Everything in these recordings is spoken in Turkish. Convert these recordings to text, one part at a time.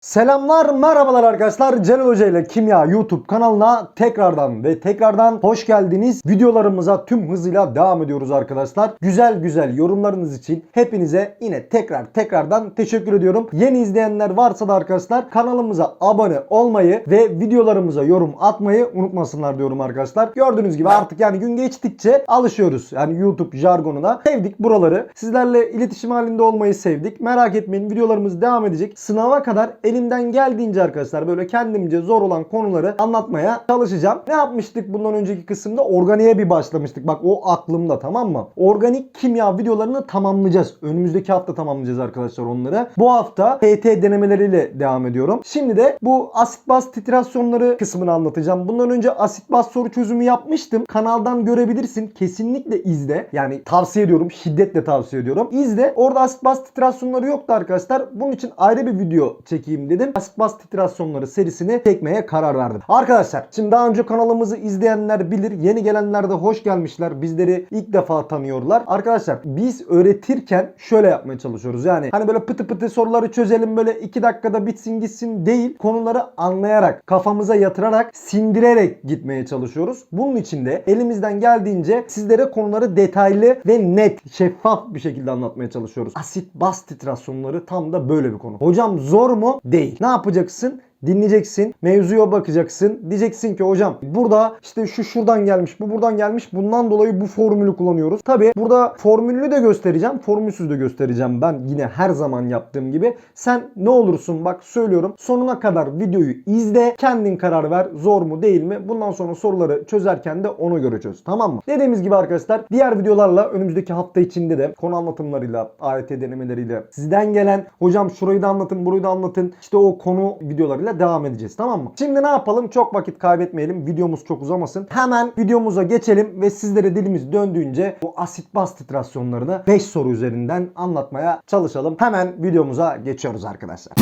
Selamlar, merhabalar arkadaşlar. Celal Hoca ile Kimya YouTube kanalına tekrardan ve tekrardan hoş geldiniz. Videolarımıza tüm hızıyla devam ediyoruz arkadaşlar. Güzel güzel yorumlarınız için hepinize yine tekrar tekrardan teşekkür ediyorum. Yeni izleyenler varsa da arkadaşlar kanalımıza abone olmayı ve videolarımıza yorum atmayı unutmasınlar diyorum arkadaşlar. Gördüğünüz gibi artık yani gün geçtikçe alışıyoruz. Yani YouTube jargonuna. Sevdik buraları. Sizlerle iletişim halinde olmayı sevdik. Merak etmeyin videolarımız devam edecek. Sınava kadar elimden geldiğince arkadaşlar böyle kendimce zor olan konuları anlatmaya çalışacağım. Ne yapmıştık bundan önceki kısımda? Organiğe bir başlamıştık. Bak o aklımda tamam mı? Organik kimya videolarını tamamlayacağız. Önümüzdeki hafta tamamlayacağız arkadaşlar onları. Bu hafta TT denemeleriyle devam ediyorum. Şimdi de bu asit baz titrasyonları kısmını anlatacağım. Bundan önce asit baz soru çözümü yapmıştım. Kanaldan görebilirsin. Kesinlikle izle. Yani tavsiye ediyorum. Şiddetle tavsiye ediyorum. İzle. Orada asit baz titrasyonları yoktu arkadaşlar. Bunun için ayrı bir video çekeyim dedim. Asit baz titrasyonları serisini çekmeye karar verdim. Arkadaşlar şimdi daha önce kanalımızı izleyenler bilir. Yeni gelenler de hoş gelmişler. Bizleri ilk defa tanıyorlar. Arkadaşlar biz öğretirken şöyle yapmaya çalışıyoruz. Yani hani böyle pıtı pıtı soruları çözelim böyle 2 dakikada bitsin gitsin değil. Konuları anlayarak, kafamıza yatırarak, sindirerek gitmeye çalışıyoruz. Bunun için de elimizden geldiğince sizlere konuları detaylı ve net, şeffaf bir şekilde anlatmaya çalışıyoruz. Asit baz titrasyonları tam da böyle bir konu. Hocam zor mu? Değil. Ne yapacaksın? Dinleyeceksin, mevzuya bakacaksın. Diyeceksin ki hocam burada işte şu şuradan gelmiş, bu buradan gelmiş. Bundan dolayı bu formülü kullanıyoruz. Tabi burada formülünü de göstereceğim, formülsüz de göstereceğim ben yine her zaman yaptığım gibi. Sen ne olursun bak söylüyorum sonuna kadar videoyu izle, kendin karar ver zor mu değil mi? Bundan sonra soruları çözerken de ona göre çöz. Tamam mı? Dediğimiz gibi arkadaşlar diğer videolarla önümüzdeki hafta içinde de konu anlatımlarıyla, AYT denemeleriyle sizden gelen hocam şurayı da anlatın, burayı da anlatın. İşte o konu videolarıyla devam edeceğiz tamam mı? Şimdi ne yapalım? Çok vakit kaybetmeyelim. Videomuz çok uzamasın. Hemen videomuza geçelim ve sizlere dilimiz döndüğünce bu asit baz titrasyonlarını 5 soru üzerinden anlatmaya çalışalım. Hemen videomuza geçiyoruz arkadaşlar.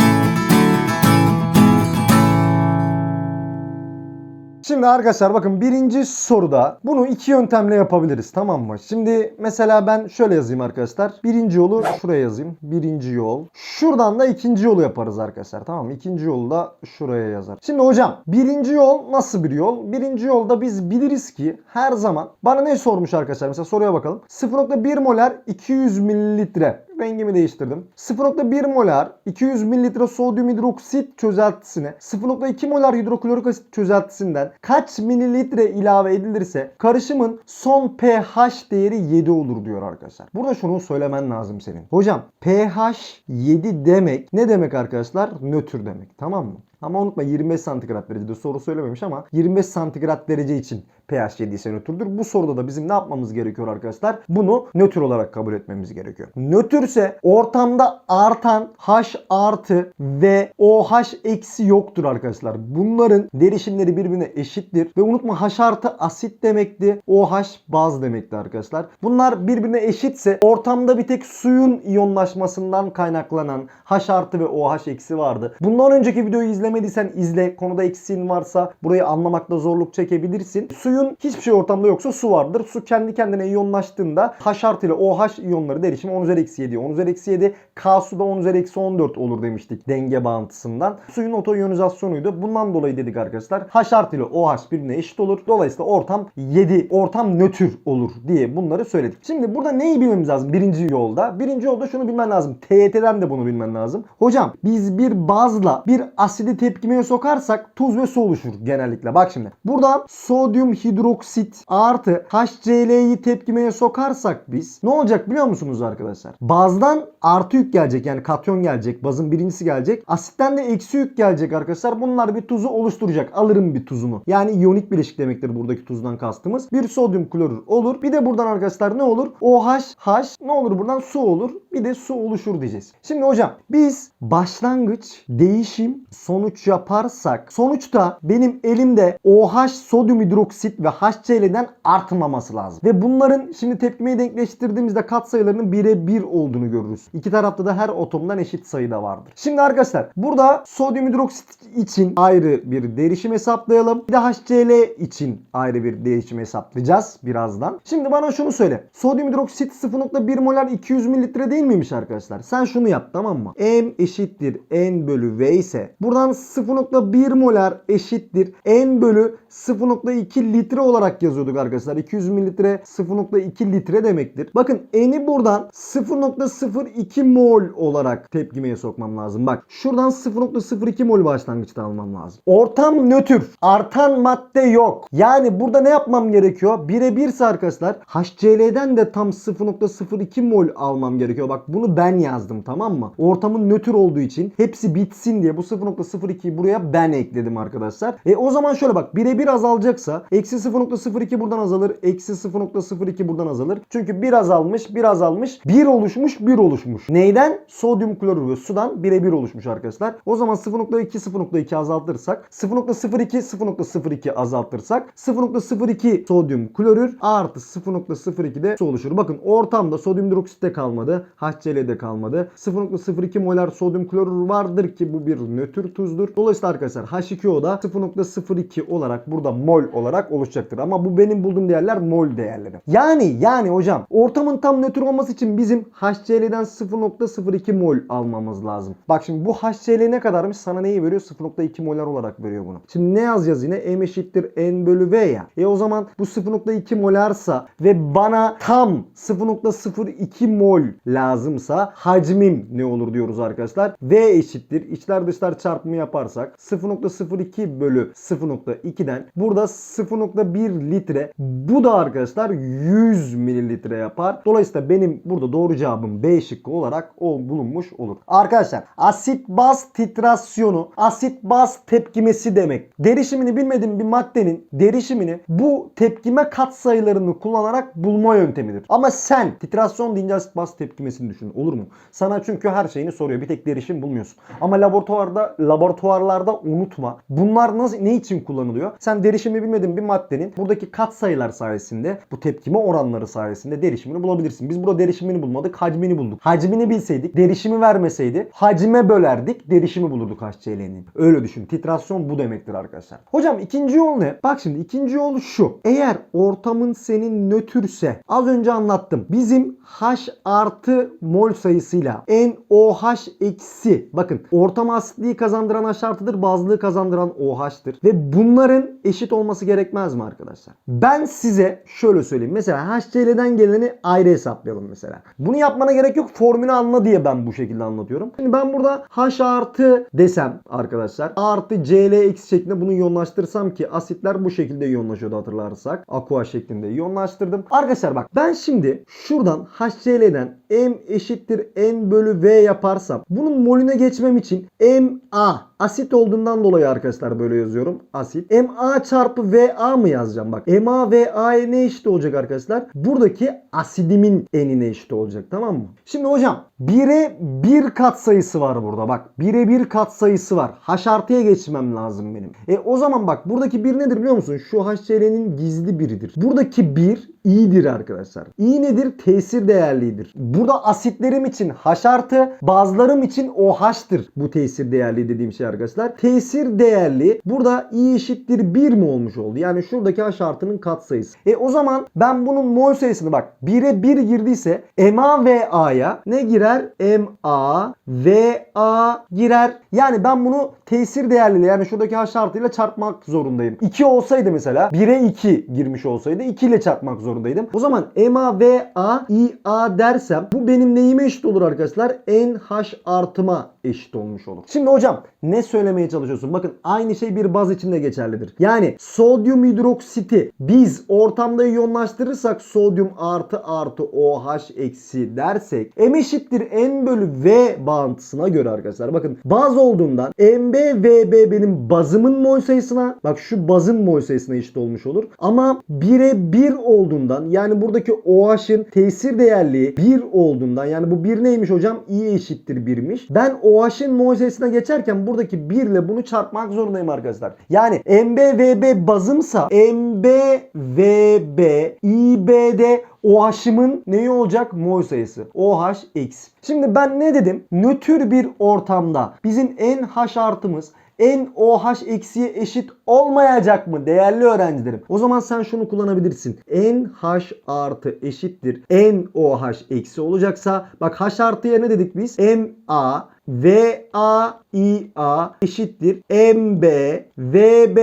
Şimdi arkadaşlar bakın birinci soruda bunu iki yöntemle yapabiliriz tamam mı? Şimdi mesela ben şöyle yazayım arkadaşlar. Birinci yolu şuraya yazayım. Birinci yol. Şuradan da ikinci yolu yaparız arkadaşlar tamam mı? İkinci yolu da şuraya yazar. Şimdi hocam birinci yol nasıl bir yol? Birinci yolda biz biliriz ki her zaman bana ne sormuş arkadaşlar? Mesela soruya bakalım. 0.1 molar 200 mililitre rengimi değiştirdim. 0.1 molar 200 mililitre sodyum hidroksit çözeltisine 0.2 molar hidroklorik asit çözeltisinden kaç mililitre ilave edilirse karışımın son pH değeri 7 olur diyor arkadaşlar. Burada şunu söylemen lazım senin. Hocam pH 7 demek ne demek arkadaşlar? Nötr demek. Tamam mı? Ama unutma 25 santigrat derecede soru söylememiş ama 25 santigrat derece için pH 7 ise nötrdür. Bu soruda da bizim ne yapmamız gerekiyor arkadaşlar? Bunu nötr olarak kabul etmemiz gerekiyor. Nötrse ortamda artan H artı ve OH eksi yoktur arkadaşlar. Bunların derişimleri birbirine eşittir. Ve unutma H artı asit demekti. OH baz demekti arkadaşlar. Bunlar birbirine eşitse ortamda bir tek suyun iyonlaşmasından kaynaklanan H artı ve OH eksi vardı. Bundan önceki videoyu izlemediysen izle. Konuda eksiğin varsa burayı anlamakta zorluk çekebilirsin. Suyun hiçbir şey ortamda yoksa su vardır. Su kendi kendine iyonlaştığında H artı OH iyonları derişimi 10 üzeri eksi 7. 10 üzeri eksi 7 K suda 10 üzeri eksi 14 olur demiştik denge bağıntısından. Suyun otoiyonizasyonuydu. Bundan dolayı dedik arkadaşlar. H artı OH birbirine eşit olur. Dolayısıyla ortam 7. Ortam nötr olur diye bunları söyledik. Şimdi burada neyi bilmemiz lazım birinci yolda? Birinci yolda şunu bilmen lazım. TYT'den de bunu bilmen lazım. Hocam biz bir bazla bir asidi tepkimeye sokarsak tuz ve su oluşur genellikle. Bak şimdi. Buradan sodyum hidroksit artı HCl'yi tepkimeye sokarsak biz ne olacak biliyor musunuz arkadaşlar? Bazdan artı yük gelecek yani katyon gelecek. Bazın birincisi gelecek. Asitten de eksi yük gelecek arkadaşlar. Bunlar bir tuzu oluşturacak. Alırım bir tuzunu. Yani iyonik bileşik demektir buradaki tuzdan kastımız. Bir sodyum klorür olur. Bir de buradan arkadaşlar ne olur? OH, H ne olur buradan su olur. Bir de su oluşur diyeceğiz. Şimdi hocam biz başlangıç, değişim, sonuç yaparsak sonuçta benim elimde OH sodyum hidroksit ve HCl'den artmaması lazım. Ve bunların şimdi tepkimeyi denkleştirdiğimizde katsayılarının bire bir olduğunu görürüz. İki tarafta da her atomdan eşit sayıda vardır. Şimdi arkadaşlar burada sodyum hidroksit için ayrı bir derişim hesaplayalım. Bir de HCl için ayrı bir derişim hesaplayacağız birazdan. Şimdi bana şunu söyle. Sodyum hidroksit 0.1 molar 200 mililitre değil miymiş arkadaşlar? Sen şunu yap tamam mı? M eşittir N bölü V ise buradan 0.1 molar eşittir N bölü 0.2 litre olarak yazıyorduk arkadaşlar. 200 mililitre 0.2 litre demektir. Bakın N'i buradan 0.02 mol olarak tepkimeye sokmam lazım. Bak şuradan 0.02 mol başlangıçta almam lazım. Ortam nötr. Artan madde yok. Yani burada ne yapmam gerekiyor? Birebirse arkadaşlar HCl'den de tam 0.02 mol almam gerekiyor. Bak bunu ben yazdım tamam mı? Ortamın nötr olduğu için hepsi bitsin diye bu 0.02'yi buraya ben ekledim arkadaşlar. E o zaman şöyle bak birebir azalacaksa eksi 0.02 buradan azalır. Eksi 0.02 buradan azalır. Çünkü bir azalmış bir azalmış. Bir oluşmuş bir oluşmuş. Neyden? Sodyum klorür ve sudan birebir oluşmuş arkadaşlar. O zaman 0.2 0.2 azaltırsak 0.02 0.02 azaltırsak 0.02 sodyum klorür artı 0.02 de su oluşur. Bakın ortamda sodyum hidroksitte kalmadı. HCl'de kalmadı. 0.02 molar sodyum klorür vardır ki bu bir nötr tuzdur. Dolayısıyla arkadaşlar H2O da 0.02 olarak burada mol olarak oluşacaktır. Ama bu benim bulduğum değerler mol değerleri. Yani yani hocam ortamın tam nötr olması için bizim HCl'den 0.02 mol almamız lazım. Bak şimdi bu HCl ne kadarmış? Sana neyi veriyor? 0.2 molar olarak veriyor bunu. Şimdi ne yazacağız yine? M eşittir N bölü V ya. E o zaman bu 0.2 molarsa ve bana tam 0.02 mol lazımsa hacmim ne olur diyoruz arkadaşlar. V eşittir. İçler dışlar çarpımı yaparsak 0.02 bölü 0.2'den burada 0.1 litre bu da arkadaşlar 100 mililitre yapar. Dolayısıyla benim burada doğru cevabım B şıkkı olarak o bulunmuş olur. Arkadaşlar asit baz titrasyonu asit baz tepkimesi demek. Derişimini bilmediğim bir maddenin derişimini bu tepkime katsayılarını kullanarak bulma yöntemidir. Ama sen titrasyon deyince asit baz tepkimesini düşün. Olur mu? Sana çünkü her şeyini soruyor. Bir tek derişim bulmuyorsun. Ama laboratuvarda laboratuvarlarda unutma. Bunlar nasıl ne için kullanılıyor? Sen derişimi bilmediğin bir maddenin buradaki katsayılar sayesinde bu tepkime oranları sayesinde derişimini bulabilirsin. Biz burada derişimini bulmadık, hacmini bulduk. Hacmini bilseydik, derişimi vermeseydi hacme bölerdik, derişimi bulurduk HCl'nin. Öyle düşün. Titrasyon bu demektir arkadaşlar. Hocam ikinci yol ne? Bak şimdi ikinci yol şu. Eğer ortamın senin nötrse az önce anlattım. Bizim H artı mol sayısıyla NOH eksi bakın ortam asitliği kazandıran H artıdır bazlığı kazandıran OH'tır. Ve bunların eşit olması gerekmez mi arkadaşlar? Ben size şöyle söyleyeyim. Mesela HCl'den geleni ayrı hesaplayalım mesela. Bunu yapmana gerek yok. Formülü anla diye ben bu şekilde anlatıyorum. Şimdi ben burada H artı desem arkadaşlar. Artı Cl eksi şeklinde bunu iyonlaştırsam ki asitler bu şekilde iyonlaşıyordu hatırlarsak. Aqua şeklinde iyonlaştırdım. Arkadaşlar bak ben şimdi şuradan HCl'den M eşittir N bölü V yaparsam bunun molüne geçmem için MA asit olduğundan dolayı arkadaşlar böyle yazıyorum. Asit. MA çarpı VA mı yazacağım? Bak MA VA'ya ne eşit olacak arkadaşlar? Buradaki asidimin N'ine eşit olacak tamam mı? Şimdi hocam 1'e 1 kat sayısı var burada bak. 1'e 1 kat sayısı var. H artıya geçmem lazım benim. E o zaman bak buradaki 1 nedir biliyor musun? Şu HCl'nin gizli biridir. Buradaki 1 i'dir arkadaşlar. i nedir? Tesir değerlidir. Burada asitlerim için H artı, bazılarım için OH'tır bu tesir değerli dediğim şey arkadaşlar. Tesir değerli burada i eşittir 1 mi olmuş oldu? Yani şuradaki H artının katsayısı. E o zaman ben bunun mol sayısını bak 1'e 1 girdiyse MA ve A'ya ne girer? MA ve A girer. Yani ben bunu tesir değerli yani şuradaki H artıyla çarpmak zorundayım. 2 olsaydı mesela 1'e 2 girmiş olsaydı 2 ile çarpmak zorundaydım. O zaman MA ve A I A dersem bu benim neyime eşit olur arkadaşlar? NH artıma eşit olmuş olur. Şimdi hocam ne söylemeye çalışıyorsun? Bakın aynı şey bir baz için de geçerlidir. Yani sodyum hidroksiti biz ortamda iyonlaştırırsak sodyum artı artı OH eksi dersek M eşittir N bölü V bağıntısına göre arkadaşlar. Bakın baz olduğundan MB VB benim bazımın mol sayısına bak şu bazın mol sayısına eşit olmuş olur. Ama 1'e 1 olduğundan yani buradaki OH'ın tesir değerliği 1 olduğundan yani bu 1 neymiş hocam? I eşittir 1'miş. Ben OH Mol sayısına geçerken buradaki 1 ile bunu çarpmak zorundayım arkadaşlar. Yani MbVb bazımsa MbVb İB'de OH'ımın neyi olacak? Mol sayısı. OH X. Şimdi ben ne dedim? Nötr bir ortamda bizim NH artımız en OH eksiye eşit olmayacak mı değerli öğrencilerim? O zaman sen şunu kullanabilirsin. NH artı eşittir NOH eksi olacaksa bak H artıya ne dedik biz? MA VA IA eşittir MB VB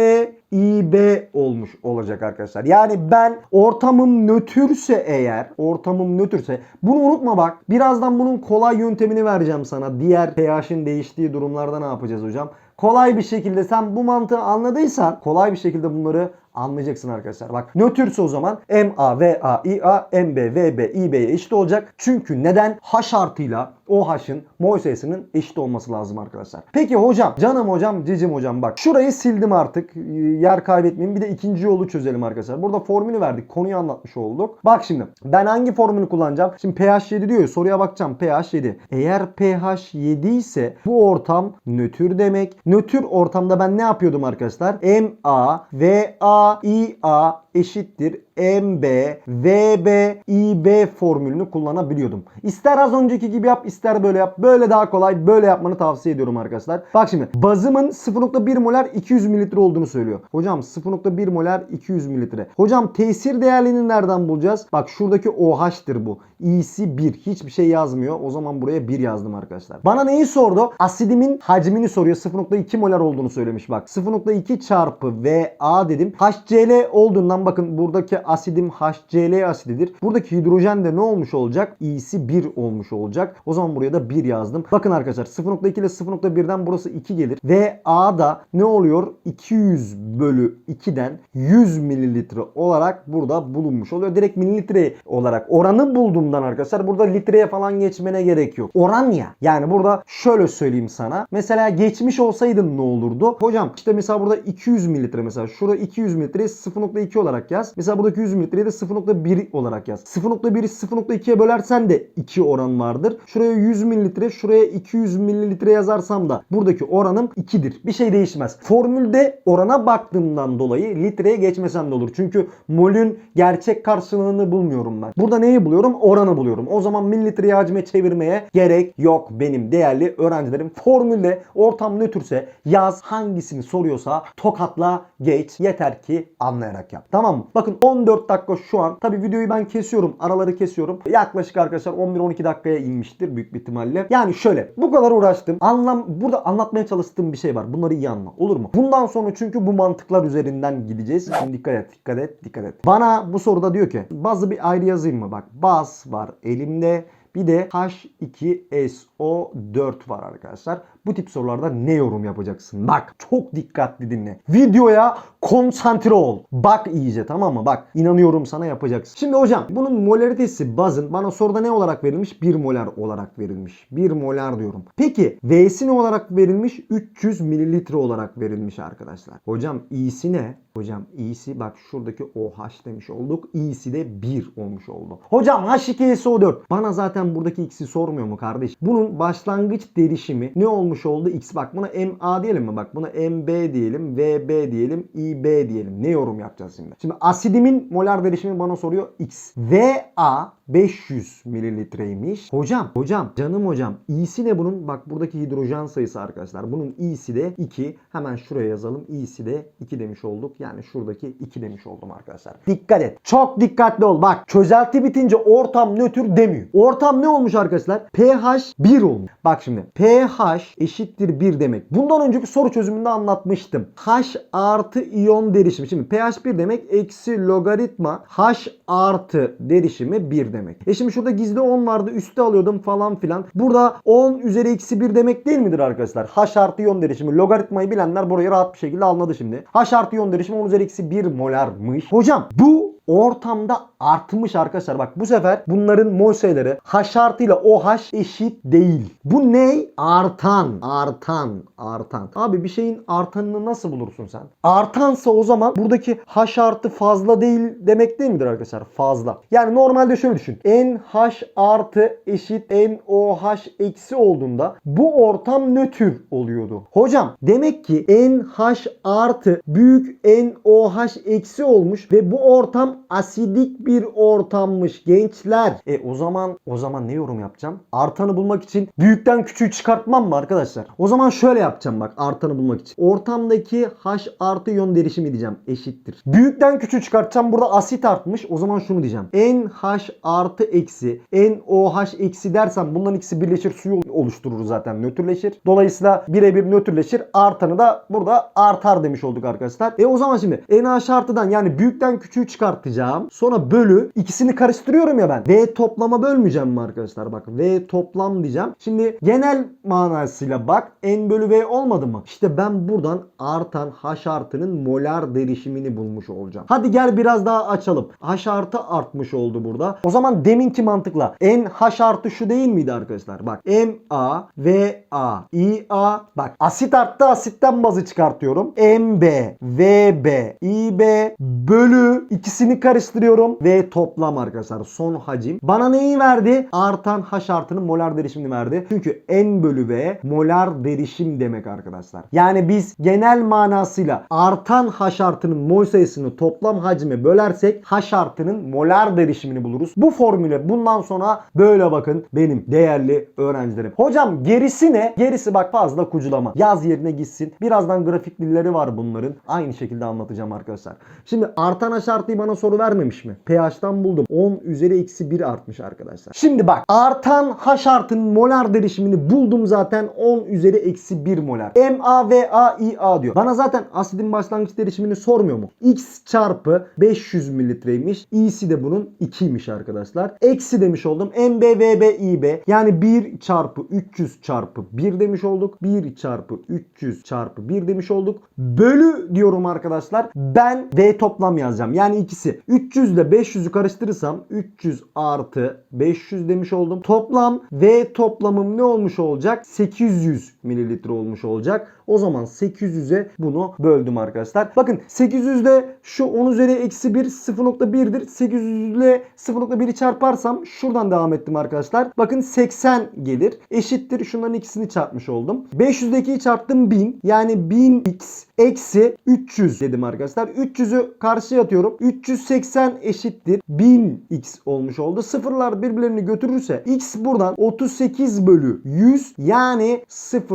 İB olmuş olacak arkadaşlar. Yani ben ortamım nötrse eğer, ortamım nötrse bunu unutma bak. Birazdan bunun kolay yöntemini vereceğim sana. Diğer pH'in değiştiği durumlarda ne yapacağız hocam? Kolay bir şekilde sen bu mantığı anladıysan kolay bir şekilde bunları anlayacaksın arkadaşlar. Bak nötrse o zaman MA, VA, IA, MB, VB, İB'ye eşit olacak. Çünkü neden? H artıyla OH'ın mol sayısının eşit olması lazım arkadaşlar. Peki hocam, canım hocam, cicim hocam bak. Şurayı sildim artık. Yer kaybetmeyeyim. Bir de ikinci yolu çözelim arkadaşlar. Burada formülü verdik. Konuyu anlatmış olduk. Bak şimdi ben hangi formülü kullanacağım? Şimdi pH 7 diyor ya soruya bakacağım. pH 7. Eğer pH 7 ise bu ortam nötr demek. Nötr ortamda ben ne yapıyordum arkadaşlar? MA, VA, IA eşittir MB, VB, IB formülünü kullanabiliyordum. İster az önceki gibi yap, ister böyle yap. Böyle daha kolay, böyle yapmanı tavsiye ediyorum arkadaşlar. Bak şimdi bazımın 0.1 molar 200 mililitre olduğunu söylüyor. Hocam 0.1 molar 200 mililitre. Hocam tesir değerlerini nereden bulacağız? Bak şuradaki OH'tır bu. İ'si 1. Hiçbir şey yazmıyor. O zaman buraya 1 yazdım arkadaşlar. Bana neyi sordu? Asidimin hacmini soruyor. 0.2 molar olduğunu söylemiş bak. 0.2 çarpı VA dedim. HCl olduğundan bakın buradaki asidim HCl asididir. Buradaki hidrojen de ne olmuş olacak? İ'si 1 olmuş olacak. O zaman buraya da 1 yazdım. Bakın arkadaşlar 0.2 ile 0.1'den burası 2 gelir. VA da ne oluyor? 200 bölü 2'den 100 mililitre olarak burada bulunmuş oluyor. Direkt mililitre olarak oranı bulduğumdan arkadaşlar burada litreye falan geçmene gerek yok. Oran ya. Yani burada şöyle söyleyeyim sana. Mesela geçmiş olsaydın ne olurdu? Hocam işte mesela burada 200 mililitre mesela. Şurada 200 mililitreyi 0.2 olarak yaz. Mesela buradaki 100 mililitreyi de 0.1 olarak yaz. 0.1'i 0.2'ye bölersen de 2 oran vardır. Şuraya 100 mililitre, şuraya 200 mililitre yazarsam da buradaki oranım 2'dir. Bir şey değişmez. Formülde orana baktığımdan dolayı litreye geçmesem de olur. Çünkü molün gerçek karşılığını bulmuyorum ben. Burada neyi buluyorum? Oranı buluyorum. O zaman mililitre hacme çevirmeye gerek yok benim değerli öğrencilerim. Formülde ortam nötrse yaz hangisini soruyorsa tokatla geç. Yeter ki anlayarak yap. Tamam mı? Bakın 14 dakika şu an. Tabi videoyu ben kesiyorum. Araları kesiyorum. Yaklaşık arkadaşlar 11-12 dakikaya inmiştir büyük bir ihtimalle. Yani şöyle bu kadar uğraştım. Anlam burada anlatmaya çalıştığım bir şey var. Bunları iyi anla. Olur mu? Bundan sonra çünkü bu mantıklar üzerinden gideceğiz. Şimdi dikkat et, dikkat et, dikkat et. Bana bu soruda diyor ki bazı bir ayrı yazayım mı? Bak baz var elimde. Bir de H2SO4 var arkadaşlar. Bu tip sorularda ne yorum yapacaksın? Bak çok dikkatli dinle. Videoya konsantre ol. Bak iyice tamam mı? Bak inanıyorum sana yapacaksın. Şimdi hocam bunun molaritesi bazın bana soruda ne olarak verilmiş? 1 molar olarak verilmiş. 1 molar diyorum. Peki V'si ne olarak verilmiş? 300 mililitre olarak verilmiş arkadaşlar. Hocam İ'si ne? Hocam İ'si bak şuradaki OH demiş olduk. İ'si de 1 olmuş oldu. Hocam H2SO4. Bana zaten buradaki X'i sormuyor mu kardeş? Bunun başlangıç derişimi ne olmuş oldu? X bak buna MA diyelim mi? Bak buna MB diyelim, VB diyelim, IB diyelim. Ne yorum yapacağız şimdi? Şimdi asidimin molar derişimi bana soruyor X. VA 500 mililitreymiş. Hocam, hocam, canım hocam. İ'si ne bunun? Bak buradaki hidrojen sayısı arkadaşlar. Bunun İ'si de 2. Hemen şuraya yazalım. İ'si de 2 demiş olduk. Yani şuradaki 2 demiş oldum arkadaşlar. Dikkat et. Çok dikkatli ol. Bak çözelti bitince ortam nötr demiyor. Ortam ne olmuş arkadaşlar? pH 1 olmuş. Bak şimdi pH eşittir 1 demek. Bundan önceki soru çözümünde anlatmıştım. H artı iyon derişimi. Şimdi pH 1 demek eksi logaritma H artı derişimi 1 demek. E şimdi şurada gizli 10 vardı. Üste alıyordum falan filan. Burada 10 üzeri eksi 1 demek değil midir arkadaşlar? H artı iyon derişimi. Logaritmayı bilenler burayı rahat bir şekilde anladı şimdi. H artı iyon derişimi 10 üzeri eksi 1 molarmış. Hocam bu ortamda artmış arkadaşlar. Bak bu sefer bunların mol sayıları H artı ile OH eşit değil. Bu ne? Artan. Artan. Artan. Abi bir şeyin artanını nasıl bulursun sen? Artansa o zaman buradaki H artı fazla değil demek değil midir arkadaşlar? Fazla. Yani normalde şöyle düşün. NH artı eşit NOH eksi olduğunda bu ortam nötr oluyordu. Hocam demek ki NH artı büyük NOH eksi olmuş ve bu ortam asidik bir ortammış gençler. E o zaman o zaman ne yorum yapacağım? Artanı bulmak için büyükten küçüğü çıkartmam mı arkadaşlar? O zaman şöyle yapacağım bak artanı bulmak için. Ortamdaki H artı iyon derişimi diyeceğim eşittir. Büyükten küçüğü çıkartacağım. Burada asit artmış. O zaman şunu diyeceğim. NH artı eksi NOH eksi dersem bunların ikisi birleşir suyu oluşturur zaten nötrleşir. Dolayısıyla birebir nötrleşir. Artanı da burada artar demiş olduk arkadaşlar. E o zaman şimdi NH artıdan yani büyükten küçüğü çıkartacağım. Sonra bölü ikisini karıştırıyorum ya ben. V toplama bölmeyeceğim mi arkadaşlar? Bak V toplam diyeceğim. Şimdi genel manasıyla bak N bölü V olmadı mı? İşte ben buradan artan H artının molar derişimini bulmuş olacağım. Hadi gel biraz daha açalım. H artı artmış oldu burada. O zaman deminki mantıkla N H artı şu değil miydi arkadaşlar? Bak M A V A I A bak asit arttı asitten bazı çıkartıyorum. M B V B I B bölü ikisini karıştırıyorum ve toplam arkadaşlar son hacim. Bana neyi verdi? Artan H artının molar derişimini verdi. Çünkü N bölü V molar derişim demek arkadaşlar. Yani biz genel manasıyla artan H artının mol sayısını toplam hacme bölersek H artının molar derişimini buluruz. Bu formüle bundan sonra böyle bakın benim değerli öğrencilerim. Hocam gerisi ne? Gerisi bak fazla kuculama. Yaz yerine gitsin. Birazdan grafik dilleri var bunların. Aynı şekilde anlatacağım arkadaşlar. Şimdi artan H artıyı bana soru vermemiş mi? pH'tan buldum. 10 üzeri eksi 1 artmış arkadaşlar. Şimdi bak artan H artının molar derişimini buldum zaten 10 üzeri eksi 1 molar. MaVaIa diyor. Bana zaten asidin başlangıç derişimini sormuyor mu? X çarpı 500 mililitreymiş. İ'si de bunun 2'ymiş arkadaşlar. Eksi demiş oldum. MbVbIb yani 1 çarpı 300 çarpı 1 demiş olduk. 1 çarpı 300 çarpı 1 demiş olduk. Bölü diyorum arkadaşlar. Ben V toplam yazacağım. Yani ikisi. 300 ile 500'ü karıştırırsam 300 artı 500 demiş oldum. Toplam V toplamım ne olmuş olacak? 800 mililitre olmuş olacak. O zaman 800'e bunu böldüm arkadaşlar. Bakın 800 ile şu 10 üzeri eksi 1 0.1'dir. 800 ile 0.1'i çarparsam şuradan devam ettim arkadaşlar. Bakın 80 gelir. Eşittir. Şunların ikisini çarpmış oldum. 500'dekiyi çarptım 1000. Yani 1000x eksi 300 dedim arkadaşlar. 300'ü karşıya atıyorum. 380 eşittir 1000x olmuş oldu. Sıfırlar birbirlerini götürürse x buradan 38 bölü 100 yani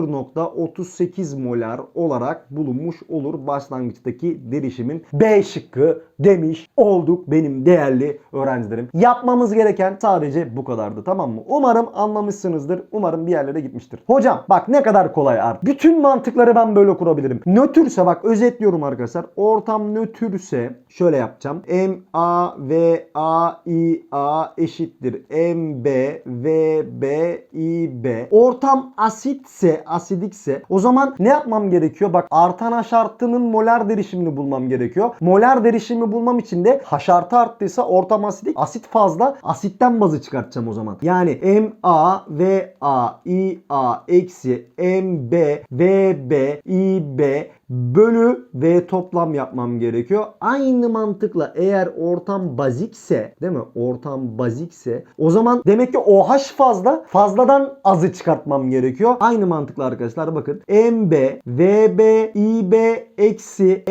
0.38 molar olarak bulunmuş olur başlangıçtaki derişimin B şıkkı demiş olduk benim değerli öğrencilerim. Yapmamız gereken sadece bu kadardı tamam mı? Umarım anlamışsınızdır. Umarım bir yerlere gitmiştir. Hocam bak ne kadar kolay art. Bütün mantıkları ben böyle kurabilirim. Nötrse bak özetliyorum arkadaşlar. Ortam nötrse şöyle yapacağım. M A V A I A eşittir M B V B I B. Ortam asitse, asidikse o zaman ne yapmam gerekiyor? Bak artan H arttının molar derişimini bulmam gerekiyor. Molar derişimi bulmam için de H artı arttıysa ortam asidik. Asit fazla. Asitten bazı çıkartacağım o zaman. Yani M A V A I A eksi M B V B I B bölü V toplam yapmam gerekiyor. Aynı mantıkla eğer ortam bazikse değil mi? Ortam bazikse o zaman demek ki OH fazla. Fazladan azı çıkartmam gerekiyor. Aynı mantıkla arkadaşlar bakın. MB VB IB eksi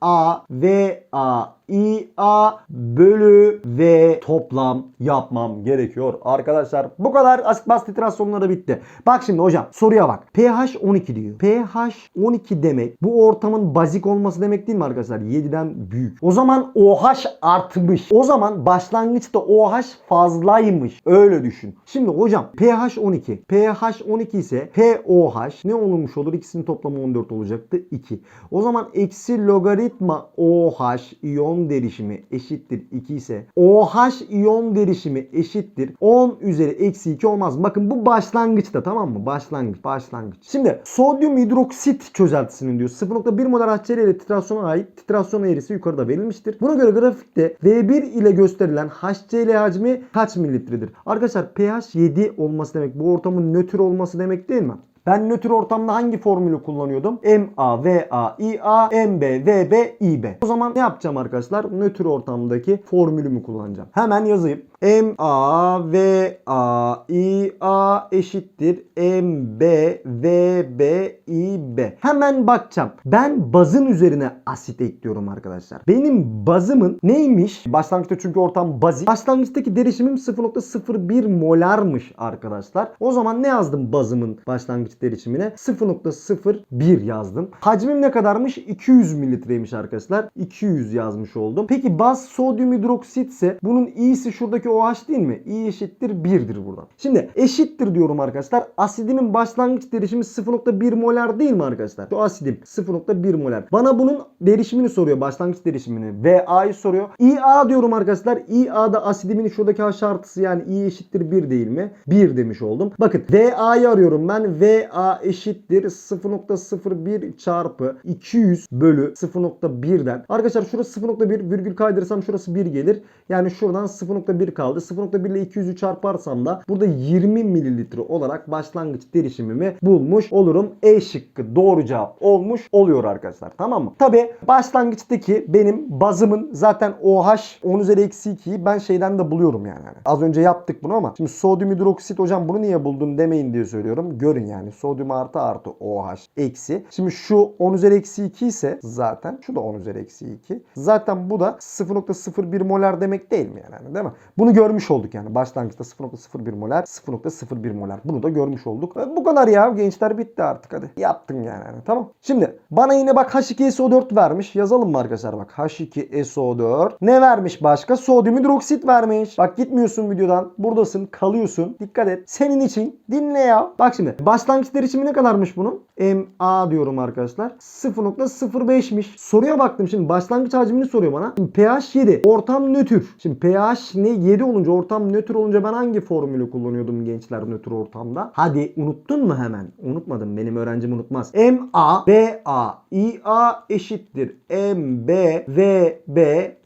MA VA IA bölü V toplam yapmam gerekiyor. Arkadaşlar bu kadar asit baz titrasyonları bitti. Bak şimdi hocam soruya bak. pH 12 diyor. pH 12 demek bu ortamın bazik olması demek değil mi arkadaşlar? 7'den büyük. O zaman OH artmış. O zaman başlangıçta OH fazlaymış. Öyle düşün. Şimdi hocam pH 12. pH 12 ise POH ne olmuş olur? İkisinin toplamı 14 olacaktı. 2. O zaman eksi logaritma OH iyon derişimi eşittir 2 ise OH iyon derişimi eşittir 10 üzeri eksi 2 olmaz. Bakın bu başlangıçta tamam mı? Başlangıç. Başlangıç. Şimdi sodyum hidroksit çözeltisinin diyor 0.1 molar HCl ile titrasyona ait titrasyon eğrisi yukarıda verilmiştir. Buna göre grafikte V1 ile gösterilen HCl hacmi kaç mililitredir? Arkadaşlar pH 7 olması demek bu ortamın nötr olması demek değil mi? Ben nötr ortamda hangi formülü kullanıyordum? MA, VA, IA, MB, VB, IB. O zaman ne yapacağım arkadaşlar? Nötr ortamdaki formülümü kullanacağım. Hemen yazayım. MA, VA, IA eşittir MB, VB, IB. Hemen bakacağım. Ben bazın üzerine asit ekliyorum arkadaşlar. Benim bazımın neymiş? Başlangıçta çünkü ortam bazik. Başlangıçtaki derişimim 0.01 molarmış arkadaşlar. O zaman ne yazdım bazımın başlangıç derişimine? 0.01 yazdım. Hacmim ne kadarmış? 200 mililitreymiş arkadaşlar. 200 yazmış oldum. Peki baz sodyum hidroksit ise bunun i'si şuradaki OH değil mi? i eşittir 1'dir buradan. Şimdi eşittir diyorum arkadaşlar. Asidimin başlangıç derişimi 0.1 molar değil mi arkadaşlar? Şu asidim 0.1 molar. Bana bunun derişimini soruyor. Başlangıç derişimini. VA'yı soruyor. IA diyorum arkadaşlar. IA'da asidimin şuradaki H artısı yani i eşittir 1 değil mi? 1 demiş oldum. Bakın VA'yı arıyorum ben. VA eşittir 0.01 çarpı 200 bölü 0.1'den. Arkadaşlar şurası 0.1 virgül kaydırırsam şurası 1 gelir. Yani şuradan 0.1 kaldı. 0.1 ile 200'ü çarparsam da burada 20 mililitre olarak başlangıç derişimimi bulmuş olurum. E şıkkı doğru cevap olmuş oluyor arkadaşlar. Tamam mı? Tabi başlangıçtaki benim bazımın zaten OH 10 üzeri eksi 2'yi ben şeyden de buluyorum yani. Yani Az önce yaptık bunu ama şimdi sodyum hidroksit hocam bunu niye buldun demeyin diye söylüyorum. Görün yani sodyum artı artı OH eksi. Şimdi şu 10 üzeri eksi 2 ise zaten şu da 10 üzeri eksi 2. Zaten bu da 0.01 molar demek değil mi yani değil mi? Bunu görmüş olduk yani. Başlangıçta 0.01 molar 0.01 molar. Bunu da görmüş olduk. E, Bu kadar ya gençler bitti artık hadi. Yaptın yani. yani. Tamam. Şimdi bana yine bak H2SO4 vermiş. Yazalım mı arkadaşlar bak H2SO4. Ne vermiş başka? Sodyum hidroksit vermiş. Bak gitmiyorsun videodan. Buradasın kalıyorsun. Dikkat et. Senin için dinle ya. Bak şimdi başlangıç derişimi ne kadarmış bunun? MA diyorum arkadaşlar. 0.05'miş. Soruya baktım şimdi başlangıç hacmini soruyor bana. Şimdi pH 7. Ortam nötr. Şimdi pH ne 7 olunca ortam nötr olunca ben hangi formülü kullanıyordum gençler nötr ortamda? Hadi unuttun mu hemen? Unutmadım. Benim öğrencim unutmaz. MA BA IA eşittir MB VB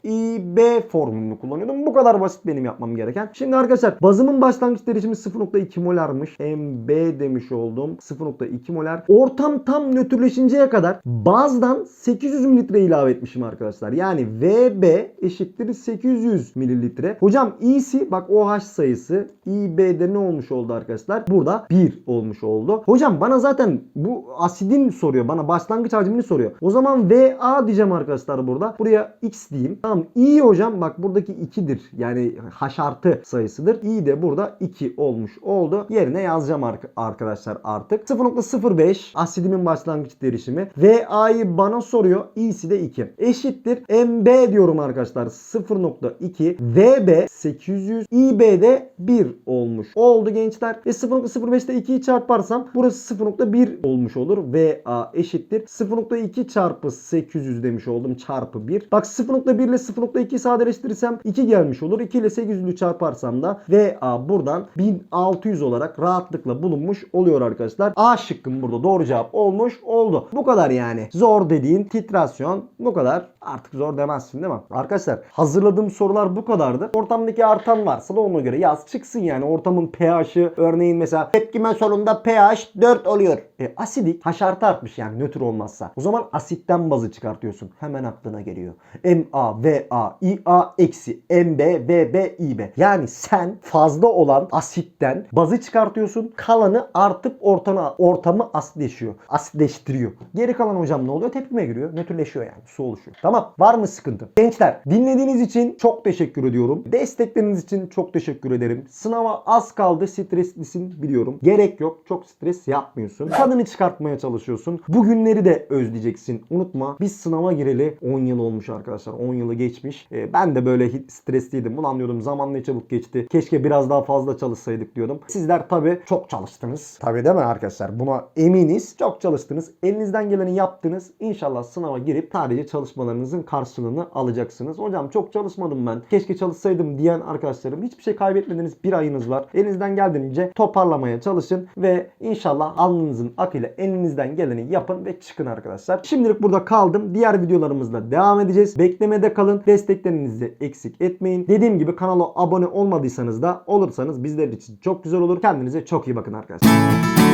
IB formülünü kullanıyordum. Bu kadar basit benim yapmam gereken. Şimdi arkadaşlar bazımın başlangıç derişimi 0.2 molarmış. MB demiş oldum. 0.2 molar. Ortam tam nötrleşinceye kadar bazdan 800 mililitre ilave etmişim arkadaşlar. Yani VB eşittir 800 mililitre. Hocam i'si bak OH sayısı IB'de ne olmuş oldu arkadaşlar? Burada 1 olmuş oldu. Hocam bana zaten bu asidin soruyor. Bana başlangıç hacmini soruyor. O zaman VA diyeceğim arkadaşlar burada. Buraya X diyeyim. Tamam i hocam bak buradaki 2'dir. Yani H artı sayısıdır. i de burada 2 olmuş oldu. Yerine yazacağım ark- arkadaşlar artık. 0.05 asidimin başlangıç derişimi. VA'yı bana soruyor. i'si de 2. Eşittir. MB diyorum arkadaşlar. 0.2. VB 800. IB'de 1 olmuş oldu gençler. E 0.05'te 2'yi çarparsam burası 0.1 olmuş olur. VA eşittir. 0.2 çarpı 800 demiş oldum. Çarpı 1. Bak 0.1 ile 0.2 sadeleştirirsem 2 gelmiş olur. 2 ile 800'ü çarparsam da VA buradan 1600 olarak rahatlıkla bulunmuş oluyor arkadaşlar. A şıkkım burada doğru cevap olmuş oldu. Bu kadar yani. Zor dediğin titrasyon bu kadar. Artık zor demezsin değil mi? Arkadaşlar hazırladığım sorular bu kadardı. Ortamdaki artan varsa da ona göre yaz çıksın yani. Ortamın pH'i örneğin mesela tepkime sonunda pH 4 oluyor. E, asidik H artı artmış yani nötr olmazsa. O zaman asitten bazı çıkartıyorsun. Hemen aklına geliyor. MA, VA, IA eksi MB, VB, IB. Yani sen fazla olan asitten bazı çıkartıyorsun. Kalanı artıp ortama, ortamı asitleşiyor. Asitleştiriyor. Geri kalan hocam ne oluyor? Tepkime giriyor. Nötrleşiyor yani. Su oluşuyor. Tamam. Var mı sıkıntı? Gençler dinlediğiniz için çok teşekkür ediyorum. Destekleriniz için çok teşekkür ederim. Sınava az kaldı. Streslisin biliyorum. Gerek yok. Çok stres yapmıyorsun. Tadını çıkartmaya çalışıyorsun. Bugünleri de özleyeceksin. Unutma biz sınava gireli 10 yıl olmuş arkadaşlar. 10 yılı geçmiş. Ee, ben de böyle stresliydim. Ulan diyordum zaman ne çabuk geçti. Keşke biraz daha fazla çalışsaydık diyordum. Sizler tabi çok çalıştınız. Tabi değil mi arkadaşlar? Buna eminiz. Gittiniz, çok çalıştınız, elinizden geleni yaptınız. İnşallah sınava girip sadece çalışmalarınızın karşılığını alacaksınız. Hocam çok çalışmadım ben. Keşke çalışsaydım diyen arkadaşlarım hiçbir şey kaybetmediniz. Bir ayınız var. Elinizden geldiğince toparlamaya çalışın ve inşallah alnınızın akıyla elinizden geleni yapın ve çıkın arkadaşlar. Şimdilik burada kaldım. Diğer videolarımızla devam edeceğiz. Beklemede kalın. Desteklerinizi eksik etmeyin. Dediğim gibi kanala abone olmadıysanız da olursanız bizler için çok güzel olur. Kendinize çok iyi bakın arkadaşlar.